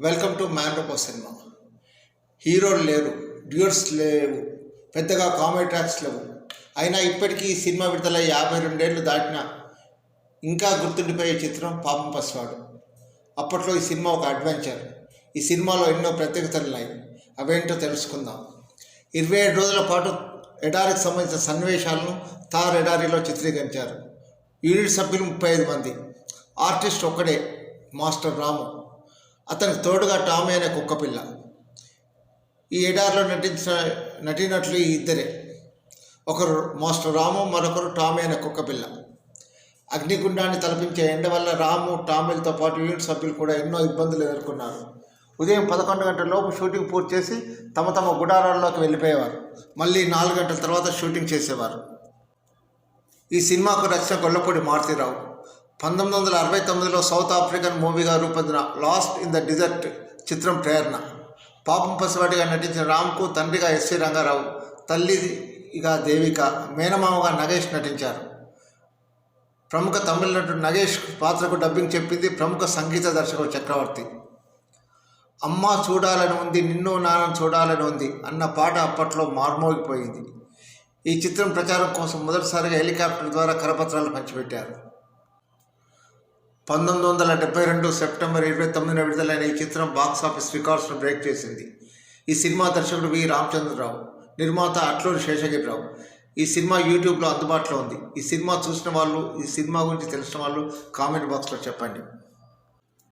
Welcome to man cinema హీరోలు లేరు duets లేవు పెద్దగా కామెడీ ట్రాక్స్ లేవు. అయినా ఇప్పటికీ ఈ సినిమా విడుదల యాభై రెండేళ్ళు దాటిన ఇంకా గుర్తుండిపోయే చిత్రం పాపం పసివాడు. అప్పట్లో ఈ సినిమా ఒక అడ్వెంచర్ ఈ సినిమాలో ఎన్నో ప్రత్యేకతలు ఉన్నాయి. అవేంటో తెలుసుకుందాం. ఇరవై ఏడు రోజుల పాటు ఎడారికి సంబంధించిన సన్నివేశాలను తార్ ఎడారిలో చిత్రీకరించారు. యూనిట్ సభ్యులు ముప్పై ఐదు మంది. ఆర్టిస్ట్ ఒక్కడే మాస్టర్ రాము. అతనికి తోడుగా టామీ అనే కుక్కపిల్ల ఈ ఎడార్లో నటించిన నటినట్లు ఈ ఇద్దరే. ఒకరు మాస్టర్ రాము మరొకరు టామీ అనే కుక్కపిల్ల అగ్నిగుండాన్ని తలపించే ఎండ వల్ల రాము టామీలతో పాటు యూనిట్ సభ్యులు కూడా ఎన్నో ఇబ్బందులు ఎదుర్కొన్నారు. ఉదయం పదకొండు గంటల లోపు షూటింగ్ పూర్తి చేసి తమ తమ గుడారాల్లోకి వెళ్ళిపోయేవారు. మళ్ళీ నాలుగు గంటల తర్వాత షూటింగ్ చేసేవారు. ఈ సినిమాకు రచన గొల్లపూడి మారుతీరావు. పంతొమ్మిది వందల అరవై తొమ్మిదిలో సౌత్ ఆఫ్రికన్ మూవీగా రూపొందిన లాస్ట్ ఇన్ ద డిజర్ట్ చిత్రం ప్రేరణ. పాపం పసివాటిగా నటించిన రామ్కు తండ్రిగా ఎస్వి రంగారావు తల్లిగా దేవిక మేనమామగా నగేష్ నటించారు. ప్రముఖ తమిళ నటుడు నగేష్ పాత్రకు డబ్బింగ్ చెప్పింది ప్రముఖ సంగీత దర్శకుడు చక్రవర్తి. అమ్మ చూడాలని ఉంది నిన్ను నాన్న చూడాలని ఉంది అన్న పాట అప్పట్లో మార్మోగిపోయింది. ఈ చిత్రం ప్రచారం కోసం మొదటిసారిగా హెలికాప్టర్ ద్వారా కరపత్రాలు పంచిపెట్టారు. పంతొమ్మిది వందల డెబ్బై రెండు సెప్టెంబర్ ఇరవై తొమ్మిదిన విడుదలైన ఈ చిత్రం బాక్స్ ఆఫీస్ రికార్డ్స్ను బ్రేక్ చేసింది. ఈ సినిమా దర్శకుడు వి. రామచంద్రరావు నిర్మాత అట్లూరి శేషగిరిరావు. ఈ సినిమా యూట్యూబ్లో అందుబాటులో ఉంది. ఈ సినిమా చూసిన వాళ్ళు ఈ సినిమా గురించి తెలిసిన వాళ్ళు కామెంట్ బాక్స్లో చెప్పండి.